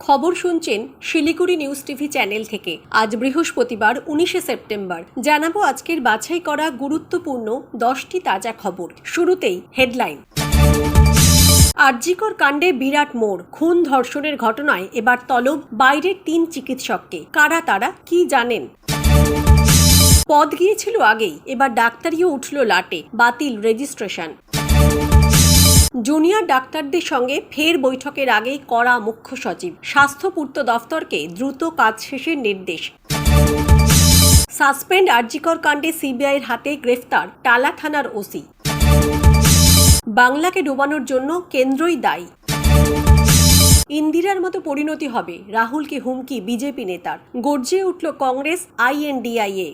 খবর শুনছেন Siliguri news TV channel থেকে। আজ বৃহস্পতিবার, উনিশে সেপ্টেম্বর। জানাব আজকের বাছাই করা গুরুত্বপূর্ণ দশটি তাজা খবর। শুরুতেই হেডলাইন। আরজিকর কাণ্ডে বিরাট মোড়, খুন ধর্ষণের ঘটনায় এবার তলব বাইরের তিন চিকিৎসককে। কারা তারা, কি জানেন? পদ গিয়েছিল আগেই, এবার ডাক্তারিও উঠল লাটে, বাতিল রেজিস্ট্রেশন। জুনিয়র ডাক্তারদের সঙ্গে ফের বৈঠকের আগেই করা মুখ্য সচিব। স্বাস্থ্য পূর্ত দফতরকে দ্রুত কাজ শেষের নির্দেশ। সাসপেন্ড আরজিকর কাণ্ডে সিবিআইয়ের হাতে গ্রেফতার টালা থানার ওসি। বাংলাকে ডোবানোর জন্য কেন্দ্রই দায়ী। ইন্দিরার মতো পরিণতি হবে, রাহুলকে হুমকি বিজেপি নেতার। গর্জে উঠল কংগ্রেস, আইএনডিআইএ।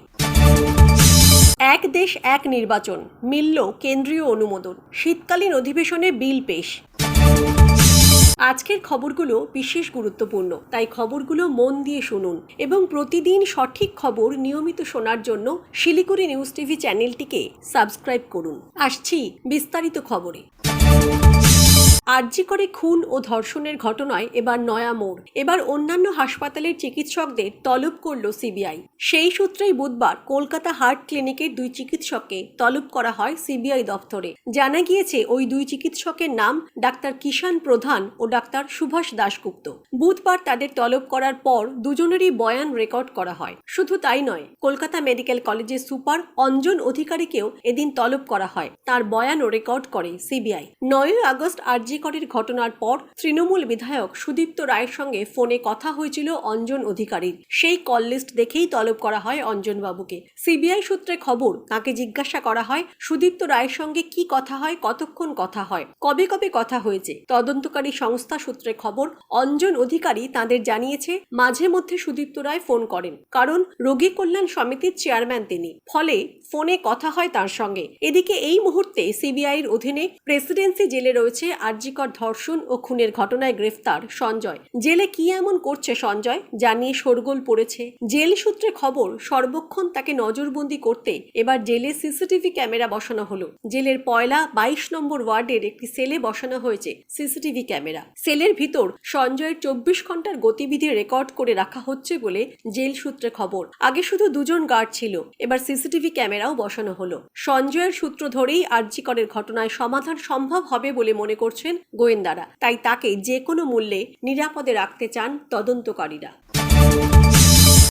এক দেশ, এক নির্বাচন। মিলল কেন্দ্রীয় অনুমোদন। শীতকালীন অধিবেশনে বিল পেশ। আজকের খবরগুলো বিশেষ গুরুত্বপূর্ণ। তাই খবরগুলো মন দিয়ে শুনুন এবং প্রতিদিন সঠিক খবর নিয়মিত শোনার জন্য শিলিগুড়ি নিউজ টিভি চ্যানেলটিকে সাবস্ক্রাইব করুন। আসছি বিস্তারিত খবরে। আরজি করে খুন ও ধর্ষণের ঘটনায় এবার নয়া মোড়। এবার অন্যান্য হাসপাতালের চিকিৎসকদের তলব করল সিবিআই। সেই সূত্রেই বুধবার কলকাতা হার্ট ক্লিনিকের দুই চিকিৎসককে তলব করা হয় সিবিআই দফতরে। জানা গিয়েছে, ওই দুই চিকিৎসকের নাম ডাক্তার কিষান প্রধান ও ডাক্তার সুভাষ দাশগুপ্ত। বুধবার তাদের তলব করার পর দুজনেরই বয়ান রেকর্ড করা হয়। শুধু তাই নয়, কলকাতা মেডিকেল কলেজের সুপার অঞ্জন অধিকারীকেও এদিন তলব করা হয়। তার বয়ানও রেকর্ড করে সিবিআই। নয়ই আগস্ট আরজি করের ঘটনার পর তৃণমূল বিধায়ক সুদীপ্ত রায়ের সঙ্গে ফোনে কথা হয়েছিল অঞ্জন অধিকারীর। সেই কল লিস্ট দেখেই তলব করা হয় অঞ্জন বাবুকে সিবিআই সূত্রে খবর, তাকে জিজ্ঞাসা করা হয় সুদীপ্ত রায়ের সঙ্গে কি কথা হয়, কতক্ষণ কথা হয়, কবে কবে কথা হয়েছে। তদন্তকারী সংস্থা সূত্রে খবর, অঞ্জন অধিকারী তাদের জানিয়েছে, মাঝে মধ্যে সুদীপ্ত রায় ফোন করেন, কারণ রোগী কল্যাণ সমিতির চেয়ারম্যান তিনি। ফলে ফোনে কথা হয় তার সঙ্গে। এদিকে এই মুহূর্তে সিবিআইয়ের অধীনে প্রেসিডেন্সি জেলে রয়েছে আরজিকর ধর্ষণ ও খুনের ঘটনায় গ্রেফতার সঞ্জয়। জেলে কি এমন করছে সঞ্জয়? যা নিয়ে শোরগোল পড়েছে। জেল সূত্রে খবর, সর্বক্ষণ তাকে নজরবন্দি করতে এবার জেলে সিসিটিভি ক্যামেরা বসানো হলো। জেলের পয়লা বাইশ নম্বর ওয়ার্ডের একটি সেলে বসানো হয়েছে সিসিটিভি ক্যামেরা। সেলের ভিতর সঞ্জয়ের চব্বিশ ঘণ্টার গতিবিধি রেকর্ড করে রাখা হচ্ছে বলে জেল সূত্রে খবর। আগে শুধু দুজন গার্ড ছিল, এবার সিসিটিভি ক্যামেরাও বসানো হলো। সঞ্জয়ের সূত্র ধরেই আরজিকরের ঘটনায় সমাধান সম্ভব হবে বলে মনে করছেন গোয়েন্দারা। তাই তাকে যে কোনো মূল্যে নিরাপদে রাখতে চান তদন্তকারীরা।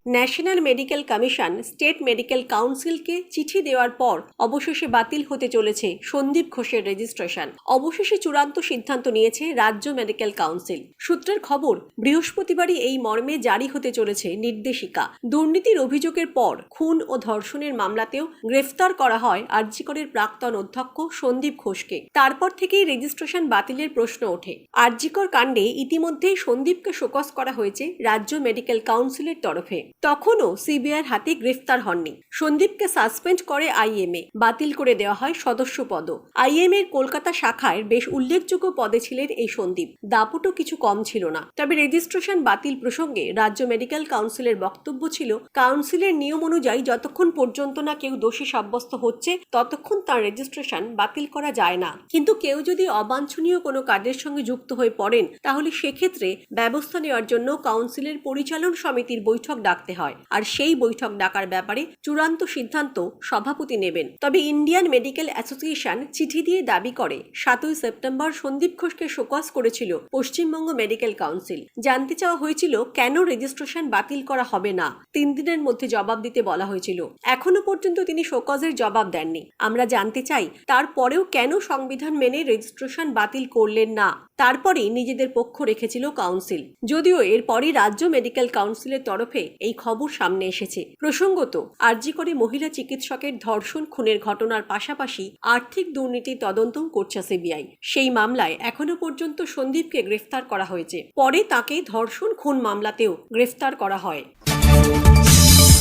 National medical commission state medical কাউন্সিলকে চিঠি দেওয়ার পর অবশেষে বাতিল হতে চলেছে সন্দীপ ঘোষের রেজিস্ট্রেশন। অবশেষে চূড়ান্ত সিদ্ধান্ত নিয়েছে রাজ্য মেডিকেল কাউন্সিল। সূত্রের খবর, বৃহস্পতিবারই এই মর্মে জারি হতে চলেছে নির্দেশিকা। দুর্নীতির অভিযোগের পর খুন ও ধর্ষণের মামলাতেও গ্রেফতার করা হয় আরজিকরের প্রাক্তন অধ্যক্ষ সন্দীপ ঘোষকে। তারপর থেকেই রেজিস্ট্রেশন বাতিলের প্রশ্ন ওঠে। আরজিকর কাণ্ডে ইতিমধ্যেই সন্দীপকে শোকস করা হয়েছে রাজ্য মেডিকেল কাউন্সিলের তরফে। তখনও সিবিআইয়ের হাতে গ্রেফতার হননি। সন্দীপকে সাসপেন্ড করে আইএমএ, বাতিল করে দেওয়া হয় সদস্য পদ আইএমএ এর কলকাতা শাখায় বেশ উল্লেখযোগ্য পদে ছিলেন এই সন্দীপ। দাপুটও কিছু কম ছিল না। তবে রেজিস্ট্রেশন বাতিল প্রসঙ্গে রাজ্য মেডিকেল কাউন্সিলের বক্তব্য ছিল, কাউন্সিলের নিয়ম অনুযায়ী যতক্ষণ পর্যন্ত না কেউ দোষী সাব্যস্ত হচ্ছে, ততক্ষণ তার রেজিস্ট্রেশন বাতিল করা যায় না। কিন্তু কেউ যদি অবাঞ্ছনীয় কোনো কাজের সঙ্গে যুক্ত হয়ে পড়েন, তাহলে সেক্ষেত্রে ব্যবস্থা নেওয়ার জন্য কাউন্সিলের পরিচালন সমিতির বৈঠক ডাকতে হয়। আর সেই বৈঠক ডাকার ব্যাপারে চূড়ান্ত সিদ্ধান্ত সভাপতি নেবেন। তবে ইন্ডিয়ান মেডিকেল অ্যাসোসিয়েশন চিঠি দিয়ে দাবি করে, সাতই সেপ্টেম্বর সন্দীপ ঘোষকে শোকজ করেছিল পশ্চিমবঙ্গ মেডিকেল কাউন্সিল। জানতে চাওয়া হয়েছিল, কেন রেজিস্ট্রেশন বাতিল করা হবে না? তিন দিনের মধ্যে জবাব দিতে বলা হয়েছিল। এখনও পর্যন্ত তিনি শোকজের জবাব দেননি। আমরা জানতে চাই, তারপরেও কেন সংবিধান মেনে রেজিস্ট্রেশন বাতিল করলেন না? তারপরেই নিজেদের পক্ষ রেখেছিল কাউন্সিল। যদিও এরপরই রাজ্য মেডিকেল কাউন্সিলের তরফে এই খবর সামনে এসেছে। প্রসঙ্গত, আরজি করে মহিলা চিকিৎসকের ধর্ষণ, খুনের ঘটনার পাশাপাশি আর্থিক দুর্নীতির তদন্ত করছে সিবিআই। সেই মামলায় এখনও পর্যন্ত সন্দীপকে গ্রেফতার করা হয়েছে। পরে তাকে ধর্ষণ, খুন মামলাতেও গ্রেফতার করা হয়।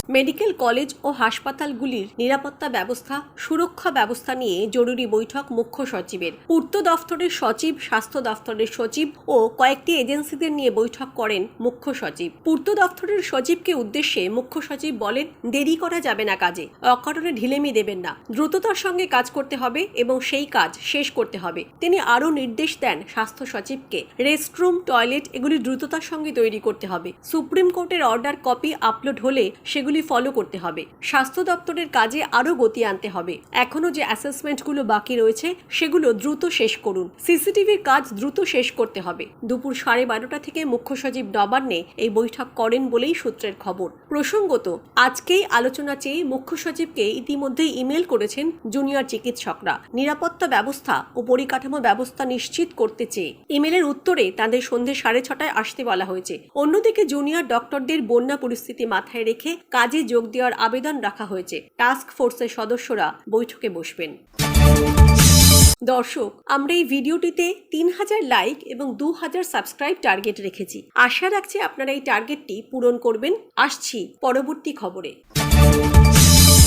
মেডিকেল কলেজ ও হাসপাতালগুলির নিরাপত্তা ব্যবস্থা, সুরক্ষা ব্যবস্থা নিয়ে জরুরি বৈঠক মুখ্য সচিবের। পূর্ত দফতরের সচিব, স্বাস্থ্য দফতরের সচিব ও কয়েকটি এজেন্সিদের নিয়ে বৈঠক করেন মুখ্য সচিব। পূর্ত দফতরের সচিবকে উদ্দেশ্যে মুখ্য সচিব বলেন, দেরি করা যাবে না কাজে, অকারণে ঢিলেমি দেবেন না। দ্রুততার সঙ্গে কাজ করতে হবে এবং সেই কাজ শেষ করতে হবে। তিনি আরও নির্দেশ দেন স্বাস্থ্য সচিবকে, রেস্টরুম, টয়লেট এগুলি দ্রুততার সঙ্গে তৈরি করতে হবে। সুপ্রিম কোর্টের অর্ডার কপি আপলোড হলে সেগুলি ফলো করতে হবে। স্বাস্থ্য দপ্তরের কাজে আরও গতি আনতে হবে। এখনও যে অ্যাসেসমেন্টগুলো বাকি রয়েছে, সেগুলো দ্রুত শেষ করুন। সিসিটিভির কাজ দ্রুত শেষ করতে হবে। দুপুর সাড়ে বারোটা থেকে মুখ্য সচিব নবান্নে এই বৈঠক করেন বলেই সূত্রের খবর। প্রসঙ্গত, আজকেই আলোচনা চেয়ে মুখ্য সচিবকে ইতিমধ্যেই ইমেল করেছেন জুনিয়র চিকিৎসকরা। নিরাপত্তা ব্যবস্থা ও পরিকাঠামো ব্যবস্থা নিশ্চিত করতে চেয়ে। ইমেলের উত্তরে তাদের সন্ধে সাড়ে ছটায় আসতে বলা হয়েছে। অন্যদিকে জুনিয়র ডক্টরদের বন্যা পরিস্থিতি মাথায় রেখে কাজে যোগ দেওয়ার আবেদন রাখা হয়েছে। টাস্ক ফোর্সের সদস্যরা বৈঠকে বসবেন। দর্শক, আমরা এই ভিডিওটিতে তিন হাজার লাইক এবং দু হাজার সাবস্ক্রাইব টার্গেট রেখেছি। আশা রাখছি আপনারা এই টার্গেটটি পূরণ করবেন। আসছি পরবর্তী খবরে।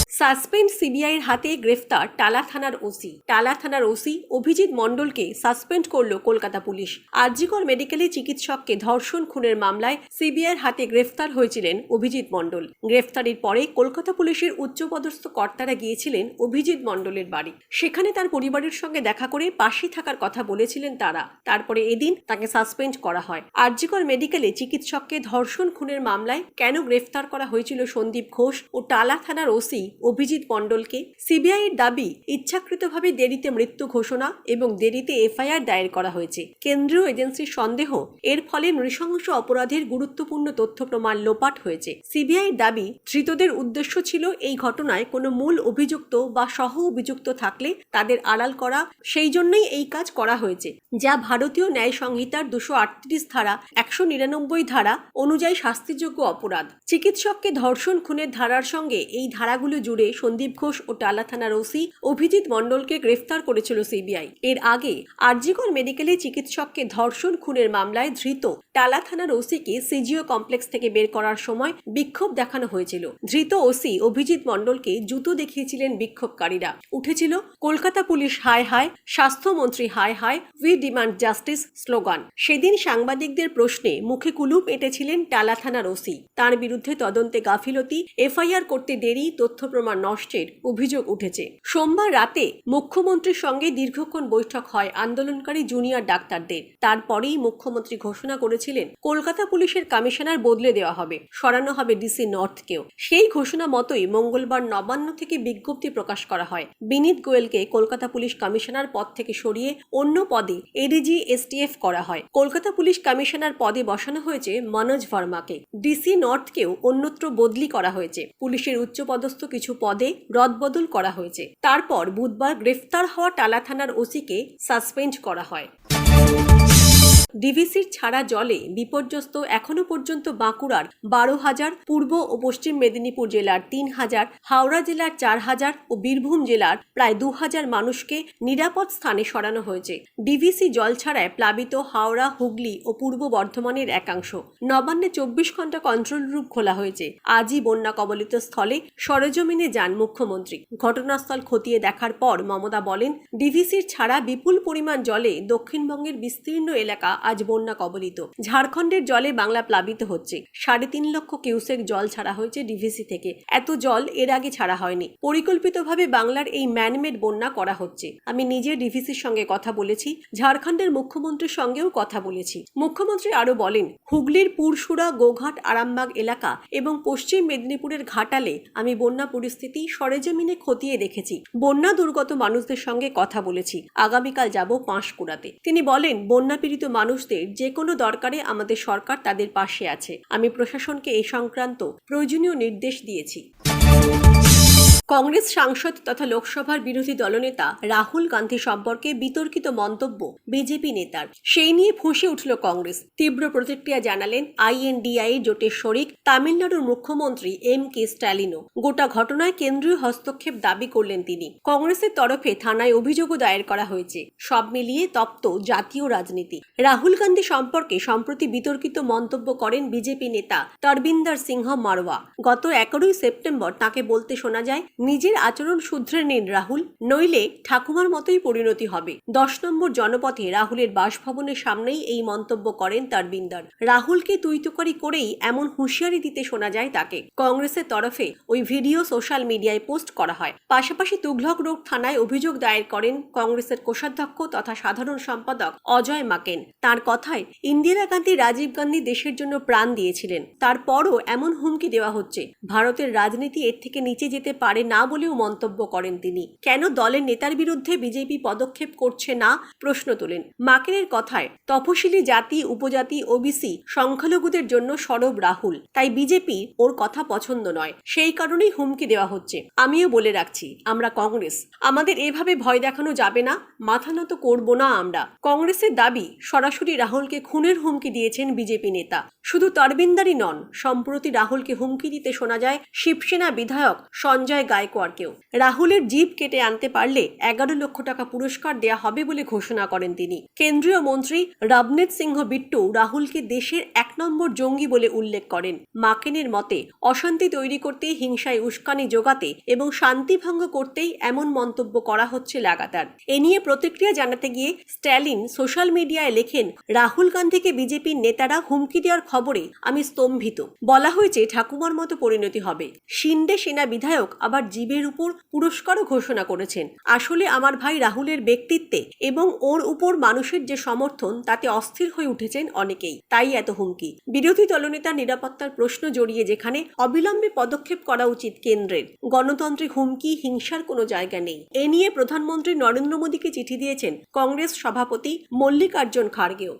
সাসপেন্ড সিবিআইয়ের হাতে গ্রেফতার টালা থানার ওসি। টালা থানার ওসি অভিজিৎ মণ্ডলকে সাসপেন্ড করল কলকাতা পুলিশ। আরজিকর মেডিকেলে চিকিৎসককে ধর্ষণ খুনের মামলায় সিবিআইয়ের হাতে গ্রেফতার হয়েছিলেন অভিজিৎ মণ্ডল। গ্রেফতারির পরে কলকাতা পুলিশের উচ্চপদস্থ কর্তারা গিয়েছিলেন অভিজিৎ মণ্ডলের বাড়ি। সেখানে তার পরিবারের সঙ্গে দেখা করে পাশে থাকার কথা বলেছিলেন তারা। তারপরে এদিন তাকে সাসপেন্ড করা হয়। আরজিকর মেডিকেলে চিকিৎসককে ধর্ষণ খুনের মামলায় কেন গ্রেফতার করা হয়েছিল সন্দীপ ঘোষ ও টালা থানার ওসি অভিজিৎ মণ্ডলকে সিবিআইয়ের দাবি, ইচ্ছাকৃতভাবে দেরিতে মৃত্যু ঘোষণা এবং দেরিতে এফআইআর দায়ের করা হয়েছে। কেন্দ্রীয় এজেন্সির সন্দেহ, এর ফলে নৃশংস অপরাধের গুরুত্বপূর্ণ তথ্য প্রমাণ লোপাট হয়েছে। সিবিআইয়ের দাবি, ধৃতদের উদ্দেশ্য ছিল এই ঘটনায় কোনো মূল অভিযুক্ত বা সহ অভিযুক্ত থাকলে তাদের আড়াল করা, সেই জন্যই এই কাজ করা হয়েছে, যা ভারতীয় ন্যায় সংহিতার দুশো আটত্রিশ ধারা একশো নিরানব্বই ধারা অনুযায়ী শাস্তিযোগ্য অপরাধ। চিকিৎসককে ধর্ষণ, খুনের ধারার সঙ্গে এই ধারাগুলো জুড়ে সন্দীপ ঘোষ ও টালা থানার ওসি অভিজিৎ মণ্ডলকে গ্রেফতার করেছিল সিবিআই। এর আগে আরজিকর মেডিকেলে চিকিৎসককে ধর্ষণ খুনের মামলায় ধৃত টালা থানার ওসিকে সিজিও কমপ্লেক্স থেকে বের করার সময় বিক্ষোভ দেখানো হয়েছিল। ধৃত ওসি অভিজিৎ মণ্ডলকে জুতো দেখিয়েছিলেন বিক্ষোভকারীরা। উঠেছিল, কলকাতা পুলিশ, হায় হায়, স্বাস্থ্যমন্ত্রী, হায় হায়, উই ডিমান্ড জাস্টিস স্লোগান। সেদিন সাংবাদিকদের প্রশ্নে মুখে কুলুপ এঁটেছিলেন টালা থানার ওসি। তার বিরুদ্ধে তদন্তে গাফিলতি, এফআইআর করতে দেরি, তথ্য প্রমাণ নষ্টের অভিযোগ উঠেছে। সোমবার রাতে মুখ্যমন্ত্রীর সঙ্গে দীর্ঘক্ষণ বৈঠক হয় আন্দোলনকারী জুনিয়র ডাক্তারদের। তারপরেই মুখ্যমন্ত্রী ঘোষণা করেছিলেন, কলকাতা পুলিশের কমিশনার বদলে দেওয়া হবে, সরানো হবে ডিসি নর্থকেও। সেই ঘোষণা মতোই মঙ্গলবার নবান্ন থেকে বিজ্ঞপ্তি প্রকাশ করা হয়। বিনীত গোয়েলকে কলকাতা পুলিশ কমিশনার পদ থেকে সরিয়ে অন্য পদে এডিজি, এসটিএফ করা হয়। কলকাতা পুলিশ কমিশনার পদে বসানো হয়েছে মনোজ ভার্মাকে। ডিসি নর্থকেও অন্যত্র বদলি করা হয়েছে। পুলিশের উচ্চপদস্থ কিছু পদে রদবদল করা হয়েছে। তারপর বুধবার গ্রেফতার হওয়া টালা থানার ওসিকে সাসপেন্ড করা হয়। ডিভিসির ছাড়া জলে বিপর্যস্ত এখনও পর্যন্ত বাঁকুড়ার বারো হাজার, পূর্ব ও পশ্চিম মেদিনীপুর জেলার তিন হাজার, হাওড়া জেলার চার হাজার ও বীরভূম জেলার প্রায় দু হাজার মানুষকে নিরাপদ স্থানে সরানো হয়েছে। ডিভিসি জল ছাড়ায় প্লাবিত হাওড়া, হুগলি ও পূর্ব বর্ধমানের একাংশ। নবান্নে চব্বিশ ঘণ্টা কন্ট্রোল রুম খোলা হয়েছে। আজই বন্যা কবলিত স্থলে সরেজমিনে যান মুখ্যমন্ত্রী। ঘটনাস্থল খতিয়ে দেখার পর মমতা বলেন, ডিভিসির ছাড়া বিপুল পরিমাণ জলে দক্ষিণবঙ্গের বিস্তীর্ণ এলাকা আজ বন্যা কবলিত। ঝাড়খণ্ডের জলে বাংলা প্লাবিত হচ্ছে। সাড়ে তিন লক্ষ কিউসেক জল ছাড়া হয়েছে ডিভিসি থেকে। এত জল এর আগে ছাড়া হয়নি। পরিকল্পিতভাবে বাংলার এই ম্যানমেড বন্যা করা হচ্ছে। আমি নিজে ডিভিসির সঙ্গে কথা বলেছি, ঝাড়খণ্ডের মুখ্যমন্ত্রীর সঙ্গেও কথা বলেছি। মুখ্যমন্ত্রী আরও বলেন, হুগলির পুরসুরা গোঘাট, আরামবাগ এলাকা এবং পশ্চিম মেদিনীপুরের ঘাটালে আমি বন্যা পরিস্থিতি সরেজমিনে খতিয়ে দেখেছি। বন্যা দুর্গত মানুষদের সঙ্গে কথা বলেছি। আগামীকাল যাব পাঁশকুড়াতে। তিনি বলেন, বন্যা পীড়িত মানুষদের যে কোনো দরকারে আমাদের সরকার তাদের পাশে আছে। আমি প্রশাসনকে এই সংক্রান্ত প্রয়োজনীয় নির্দেশ দিয়েছি। কংগ্রেস সাংসদ তথা লোকসভার বিরোধী দলনেতা রাহুল গান্ধী সম্পর্কে বিতর্কিত মন্তব্য বিজেপি নেতার। সেই নিয়ে ফুঁসে উঠল কংগ্রেস। তীব্র প্রতিক্রিয়া জানালেন আইএনডিআই জোটের শরিক তামিলনাড়ুর মুখ্যমন্ত্রী এম কে স্ট্যালিনও। গোটা ঘটনায় কেন্দ্রীয় হস্তক্ষেপ দাবি করলেন তিনি। কংগ্রেসের তরফে থানায় অভিযোগও দায়ের করা হয়েছে। সব মিলিয়ে তপ্ত জাতীয় রাজনীতি। রাহুল গান্ধী সম্পর্কে সম্প্রতি বিতর্কিত মন্তব্য করেন বিজেপি নেতা তরবিন্দর সিংহ মারওয়া গত এগারোই সেপ্টেম্বর তাকে বলতে শোনা যায় নিজের আচরণ শুধরে নিন রাহুল, নইলে ঠাকুমার মতোই পরিণতি হবে। দশ নম্বর জনপথে রাহুলের বাসভবনের সামনেই এই মন্তব্য করেন তরবিন্দর রাহুলকে তুইতুকারি করেই এমন হুঁশিয়ারি দিতে শোনা যায় তাকে। কংগ্রেসের তরফে ওই ভিডিও সোশ্যাল মিডিয়ায় পোস্ট করা হয়। পাশাপাশি তুঘলক রোড থানায় অভিযোগ দায়ের করেন কংগ্রেসের কোষাধ্যক্ষ তথা সাধারণ সম্পাদক অজয় মাকেন। তার কথায়, ইন্দিরা গান্ধী রাজীব গান্ধী দেশের জন্য প্রাণ দিয়েছিলেন। তারপরও এমন হুমকি দেওয়া হচ্ছে। ভারতের রাজনীতি এর থেকে নিচে যেতে পারে না বলেও মন্তব্য করেন তিনি। কেন দলের নেতার বিরুদ্ধে বিজেপি পদক্ষেপ করছে না? প্রশ্ন তোলেন। মাকেনের কথায় তপশিলি জাতি, উপজাতি, ওবিসি সংখ্যালঘুদের জন্য সরব রাহুল। তাই বিজেপি ওর কথা পছন্দ নয়। সেই কারণেই হুমকি দেওয়া হচ্ছে। আমিও বলে রাখছি, আমরা কংগ্রেস। আমাদের এভাবে ভয় দেখানো যাবে না। মাথা নত করব না আমরা। কংগ্রেসের দাবি, সরাসরি রাহুলকে খুনের হুমকি দিয়েছেন বিজেপি নেতা। শুধু তরবিন্দারই নন, সম্প্রতি রাহুলকে হুমকি দিতে শোনা যায় শিবসেনা বিধায়ক সঞ্জয় গায়কোয়াড়কেও রাহুলের জিপ কেটে আনতে পারলে এগারো লক্ষ টাকা পুরস্কার দেয়া হবে বলে ঘোষণা করেন তিনি। কেন্দ্রীয় মন্ত্রী রবনীত সিংহ বিট্টু রাহুলকে দেশের এক নম্বর জঙ্গি বলে উল্লেখ করেন। মাকেনের মতে, অশান্তি তৈরি করতে হিংসায় উস্কানি যোগাতে এবং শান্তি ভঙ্গ করতেই এমন মন্তব্য করা হচ্ছে লাগাতার। এ নিয়ে প্রতিক্রিয়া জানাতে গিয়ে স্ট্যালিন সোশ্যাল মিডিয়ায় লেখেন, রাহুল গান্ধীকে বিজেপির নেতারা হুমকি দেওয়ার খবরে আমি স্তম্ভিত। বলা হয়েছে ঠাকুমার মতো পরিণতি হবে। শিন্ডে সেনা বিধায়ক আবার জীবের উপর পুরস্কারও ঘোষণা করেছেন। আসলে আমার ভাই রাহুলের ব্যক্তিত্বে এবং ওর উপর মানুষের যে সমর্থন, তাতে অস্থির হয়ে উঠেছেন অনেকেই। তাই এত হুমকি। বিরোধী দলনেতার নিরাপত্তার প্রশ্ন জড়িয়ে যেখানে অবিলম্বে পদক্ষেপ করা উচিত কেন্দ্রের। গণতান্ত্রিক হুমকি, হিংসার কোনো জায়গা নেই। এ নিয়ে প্রধানমন্ত্রী নরেন্দ্র মোদীকে চিঠি দিয়েছেন কংগ্রেস সভাপতি মল্লিকার্জুন খার্গেও।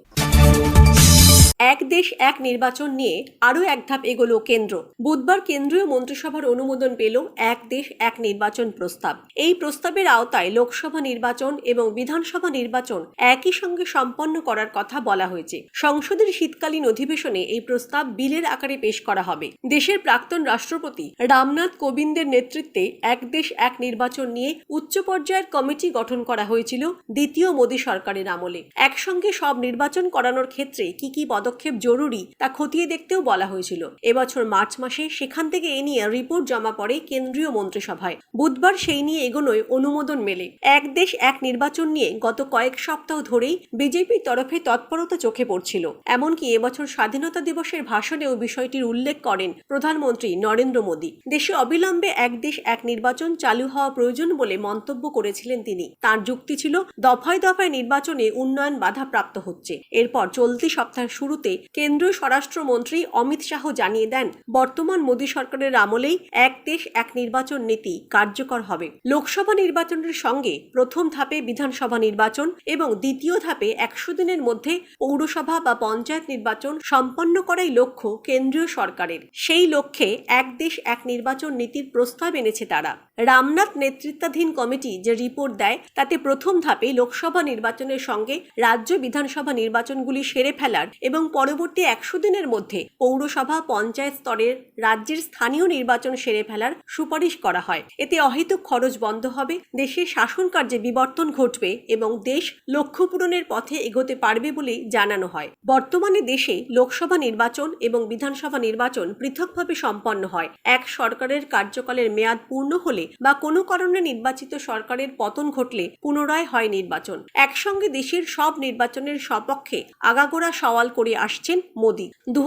এক দেশ, এক নির্বাচন নিয়ে আরও এক ধাপ এগোলো কেন্দ্র। বুধবার কেন্দ্রীয় মন্ত্রিসভার অনুমোদন পেল এক দেশ, এক নির্বাচন প্রস্তাব। এই প্রস্তাবের আওতায় লোকসভা নির্বাচন এবং বিধানসভা নির্বাচন একই সঙ্গে সম্পন্ন করার কথা বলা হয়েছে। সংসদের শীতকালীন অধিবেশনে এই প্রস্তাব বিলের আকারে পেশ করা হবে। দেশের প্রাক্তন রাষ্ট্রপতি রামনাথ কোবিন্দের নেতৃত্বে এক দেশ, এক নির্বাচন নিয়ে উচ্চ পর্যায়ের কমিটি গঠন করা হয়েছিল দ্বিতীয় মোদী সরকারের আমলে। একসঙ্গে সব নির্বাচন করানোর ক্ষেত্রে কি কি পদক্ষেপ জরুরি তা খতিয়ে দেখতেও বলা হয়েছিল। এবছর মার্চ মাসে সেখান থেকে এ নিয়ে রিপোর্ট জমা পড়ে কেন্দ্রীয় মন্ত্রিসভায়। বুধবার সেই নিয়ে এগোনোয় অনুমোদন মেলে। এক দেশ এক নির্বাচন নিয়ে গত কয়েক সপ্তাহ ধরেই বিজেপির তরফে তৎপরতা চোখে পড়ছিল। এমনকি এবছর স্বাধীনতা দিবসের ভাষণেও বিষয়টির উল্লেখ করেন প্রধানমন্ত্রী নরেন্দ্র মোদী। দেশে অবিলম্বে এক দেশ এক নির্বাচন চালু হওয়া প্রয়োজন বলে মন্তব্য করেছিলেন তিনি। তার যুক্তি ছিল, দফায় দফায় নির্বাচনে উন্নয়ন বাধাপ্রাপ্ত হচ্ছে। এরপর চলতি সপ্তাহের শুরুতে কেন্দ্রীয় স্বরাষ্ট্রমন্ত্রী অমিত শাহ জানিয়ে দেন, বর্তমান মোদী সরকারের আমলেই এক দেশ, এক নির্বাচন নীতি কার্যকর হবে। লোকসভা নির্বাচনের সঙ্গে প্রথম ধাপে বিধানসভা নির্বাচন এবং দ্বিতীয় ধাপে একশো দিনের মধ্যে পৌরসভা বা পঞ্চায়েত নির্বাচন সম্পন্ন করাই লক্ষ্য কেন্দ্রীয় সরকারের। সেই লক্ষ্যে এক দেশ, এক নির্বাচন নীতির প্রস্তাব এনেছে তারা। রামনাথ নেতৃত্বাধীন কমিটি যে রিপোর্ট দেয়, তাতে প্রথম ধাপে লোকসভা নির্বাচনের সঙ্গে রাজ্য বিধানসভা নির্বাচনগুলি সেরে ফেলার এবং পরবর্তী একশো দিনের মধ্যে পৌরসভা পঞ্চায়েত স্তরের রাজ্যের স্থানীয় নির্বাচন সেরে ফেলার সুপারিশ করা হয়। এতে অহেতুক খরচ বন্ধ হবে, দেশে শাসন কার্যে বিবর্তন ঘটবে এবং দেশ লক্ষ্য পূরণের পথে এগোতে পারবে বলে জানানো হয়। বর্তমানে দেশে লোকসভা নির্বাচন এবং বিধানসভা নির্বাচন পৃথকভাবে সম্পন্ন হয়। এক সরকারের কার্যকালের মেয়াদ পূর্ণ হলে বা কোনো কারণে নির্বাচিত সরকারের পতন ঘটলে পুনরায় হয় নির্বাচন। একসঙ্গে দেশের সব নির্বাচনের সপক্ষে আগাগোড়া সওয়াল করে আসছেন মোদী। দু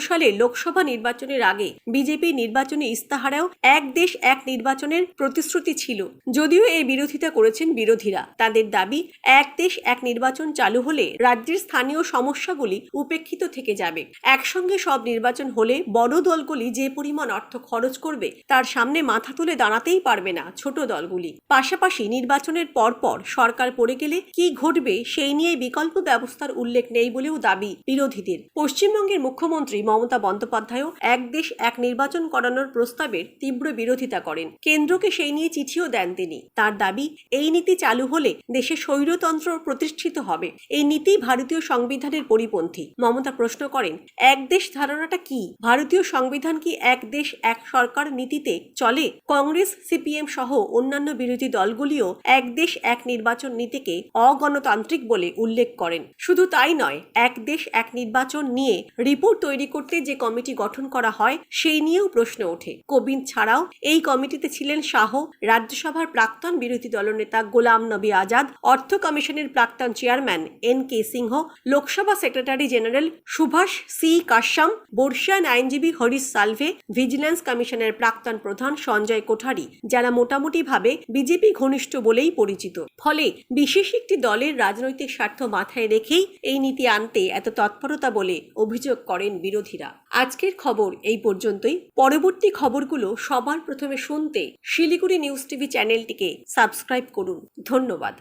সালে লোকসভা নির্বাচনের আগে বিজেপি নির্বাচনী ইস্তাহারেও এক দেশ এক নির্বাচনের প্রতিশ্রুতি ছিল। যদিও এই বিরোধিতা করেছেন বিরোধীরা। তাদের দাবি, এক দেশ এক নির্বাচন চালু হলে রাজ্যের স্থানীয় সমস্যাগুলি উপেক্ষিত থেকে যাবে। একসঙ্গে সব নির্বাচন হলে বড় দলগুলি যে পরিমাণ অর্থ খরচ করবে, তার সামনে মাথা তুলে দাঁড়াতেই পারবে না ছোট দলগুলি। পাশাপাশি নির্বাচনের পরপর সরকার পড়ে গেলে কি ঘটবে, সেই নিয়ে বিকল্প ব্যবস্থার উল্লেখ নেই বলেও দাবি। বিরোধীদের। পশ্চিমবঙ্গের মুখ্যমন্ত্রী মমতা বন্দ্যোপাধ্যায়ও এক দেশ, এক নির্বাচন করানোর প্রস্তাবের তীব্র বিরোধিতা করেন। কেন্দ্রকে সেই নিয়ে চিঠিও দেন তিনি। তার দাবি, এই নীতি চালু হলে দেশে স্বৈরতন্ত্র প্রতিষ্ঠিত হবে। এই নীতি ভারতীয় সংবিধানের পরিপন্থী। মমতা প্রশ্ন করেন, এক দেশ ধারণাটা কি? ভারতীয় সংবিধান কি এক দেশ, এক সরকার নীতিতে চলে? কংগ্রেস, সিপিএম সহ অন্যান্য বিরোধী দলগুলিও এক দেশ, এক নির্বাচন নীতিকে অগণতান্ত্রিক বলে উল্লেখ করেন। শুধু তাই নয়, এক দেশ, এক নির্বাচন নিয়ে রিপোর্ট তৈরি করতে যে কমিটি গঠন করা হয়, সেই নিয়েও প্রশ্ন ওঠে। কোবিন্দ ছাড়াও এই কমিটিতে ছিলেন শাহ, রাজ্যসভার প্রাক্তন বিরোধী দলনেতা গোলাম নবী আজাদ, অর্থ কমিশনের প্রাক্তন chairman N K Singh, Lok Sabha secretary general Subhash C. Kashyap, বর্ষিয়ান আইনজীবী হরিশ সালভে ভিজিলেন্স কমিশনের প্রাক্তন প্রধান সঞ্জয় কোঠারি, যারা মোটামুটিভাবে বিজেপি ঘনিষ্ঠ বলেই পরিচিত। ফলে বিশেষ একটি দলের রাজনৈতিক স্বার্থ মাথায় রেখেই এই নীতি আনতে এত তৎপরতা বলে অভিযোগ করেন বিরোধীরা। আজকের খবর এই পর্যন্তই। পরবর্তী খবরগুলো সবার প্রথমে শুনতে শিলিগুড়ি নিউজ টিভি চ্যানেলটিকে সাবস্ক্রাইব করুন। ধন্যবাদ।